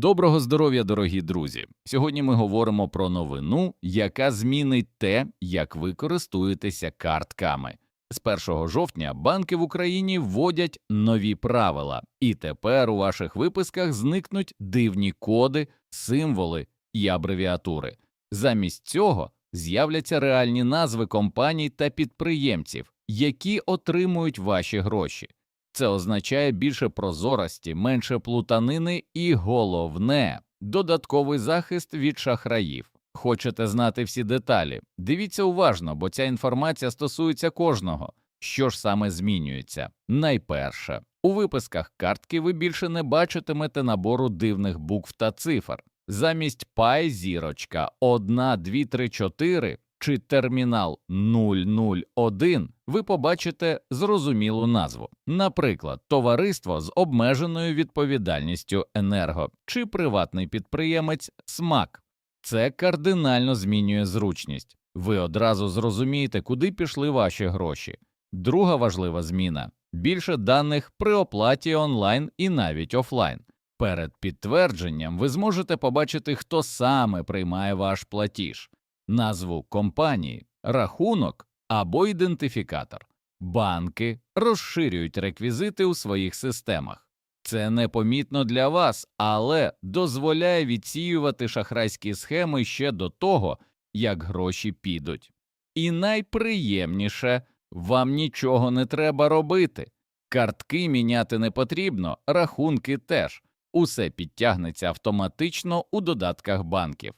Доброго здоров'я, дорогі друзі! Сьогодні ми говоримо про новину, яка змінить те, як ви користуєтеся картками. З 1 жовтня банки в Україні вводять нові правила, і тепер у ваших виписках зникнуть дивні коди, символи і абревіатури. Замість цього з'являться реальні назви компаній та підприємців, які отримують ваші гроші. Це означає більше прозорості, менше плутанини і головне додатковий захист від шахраїв. Хочете знати всі деталі? Дивіться уважно, бо ця інформація стосується кожного. Що ж саме змінюється? Найперше, у виписках картки ви більше не бачитимете набору дивних букв та цифр. Замість пай зірочка 1, 2, 3, 4 чи термінал 001 ви побачите зрозумілу назву, наприклад, товариство з обмеженою відповідальністю енерго чи приватний підприємець СМАК. Це кардинально змінює зручність. Ви одразу зрозумієте, куди пішли ваші гроші. Друга важлива зміна більше даних при оплаті онлайн і навіть офлайн. Перед підтвердженням ви зможете побачити, хто саме приймає ваш платіж назву компанії, рахунок або ідентифікатор. Банки розширюють реквізити у своїх системах. Це непомітно для вас, але дозволяє відсіювати шахрайські схеми ще до того, як гроші підуть. І найприємніше вам нічого не треба робити. Картки міняти не потрібно, рахунки теж. Усе підтягнеться автоматично у додатках банків.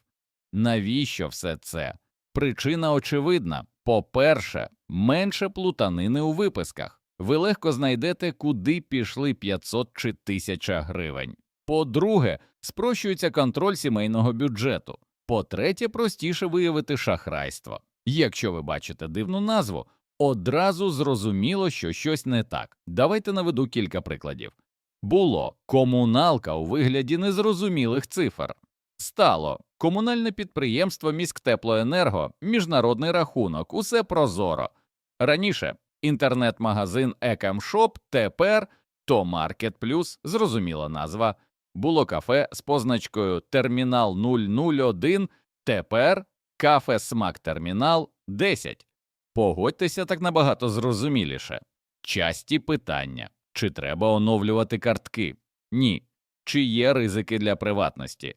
Навіщо все це? Причина очевидна по-перше, менше плутанини у виписках. Ви легко знайдете, куди пішли 500 чи 1000 гривень. По-друге, спрощується контроль сімейного бюджету. По-третє, простіше виявити шахрайство. Якщо ви бачите дивну назву, одразу зрозуміло, що щось не так. Давайте наведу кілька прикладів. Було комуналка у вигляді незрозумілих цифр. Стало комунальне підприємство Міськтеплоенерго, міжнародний рахунок, усе прозоро. Раніше інтернет-магазин Екамшоп, тепер то Маркет Плюс, зрозуміла назва. Було кафе з позначкою Термінал 001, тепер кафе Смак Термінал 10. Погодьтеся так набагато зрозуміліше. Часті питання чи треба оновлювати картки? Ні. Чи є ризики для приватності?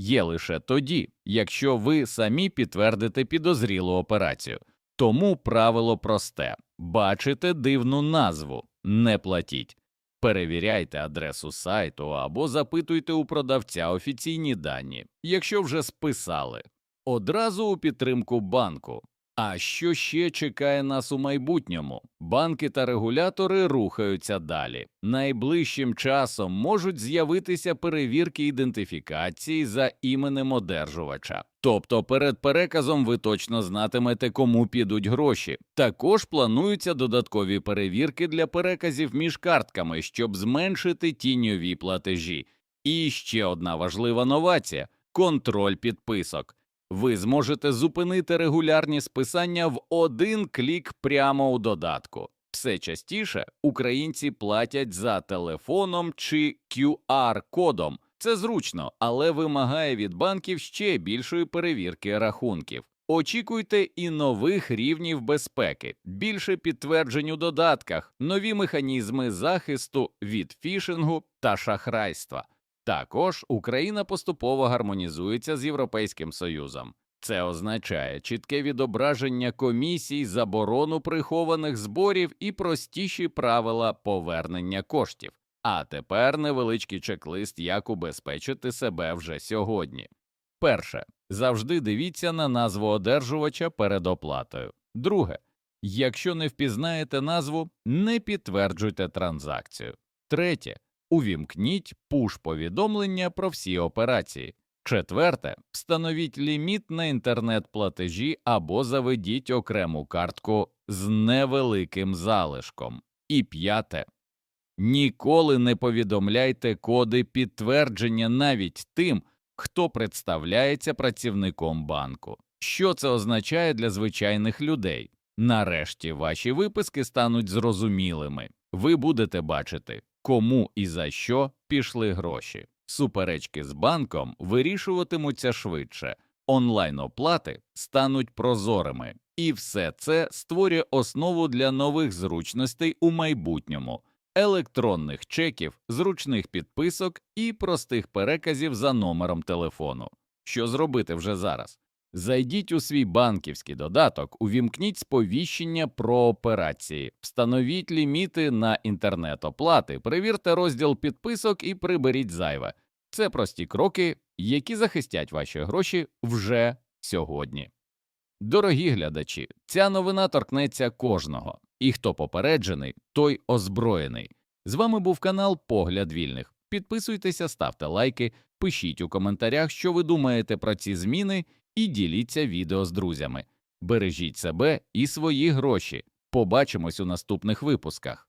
Є лише тоді, якщо ви самі підтвердите підозрілу операцію. Тому правило просте бачите дивну назву, не платіть. Перевіряйте адресу сайту або запитуйте у продавця офіційні дані, якщо вже списали, одразу у підтримку банку. А що ще чекає нас у майбутньому? Банки та регулятори рухаються далі. Найближчим часом можуть з'явитися перевірки ідентифікації за іменем одержувача. Тобто перед переказом ви точно знатимете, кому підуть гроші. Також плануються додаткові перевірки для переказів між картками, щоб зменшити тіньові платежі. І ще одна важлива новація контроль підписок ви зможете зупинити регулярні списання в один клік прямо у додатку. Все частіше українці платять за телефоном чи QR-кодом. Це зручно, але вимагає від банків ще більшої перевірки рахунків. Очікуйте і нових рівнів безпеки, більше підтверджень у додатках, нові механізми захисту від фішингу та шахрайства. Також Україна поступово гармонізується з Європейським Союзом. Це означає чітке відображення комісій, заборону прихованих зборів і простіші правила повернення коштів. А тепер невеличкий чек-лист, як убезпечити себе вже сьогодні. Перше. Завжди дивіться на назву одержувача перед оплатою. Друге. Якщо не впізнаєте назву, не підтверджуйте транзакцію. Третє. Увімкніть пуш-повідомлення про всі операції. Четверте, встановіть ліміт на інтернет-платежі або заведіть окрему картку з невеликим залишком. І п'яте. Ніколи не повідомляйте коди підтвердження навіть тим, хто представляється працівником банку. Що це означає для звичайних людей? Нарешті ваші виписки стануть зрозумілими. Ви будете бачити, кому і за що пішли гроші. Суперечки з банком вирішуватимуться швидше, онлайн-оплати стануть прозорими, і все це створює основу для нових зручностей у майбутньому, електронних чеків, зручних підписок і простих переказів за номером телефону. Що зробити вже зараз? Зайдіть у свій банківський додаток, увімкніть сповіщення про операції, встановіть ліміти на інтернет-оплати, перевірте розділ підписок і приберіть зайве. Це прості кроки, які захистять ваші гроші вже сьогодні. Дорогі глядачі, ця новина торкнеться кожного, і хто попереджений, той озброєний. З вами був канал Погляд Вільних. Підписуйтеся, ставте лайки, пишіть у коментарях, що ви думаєте про ці зміни, і діліться відео з друзями. Бережіть себе і свої гроші. Побачимось у наступних випусках.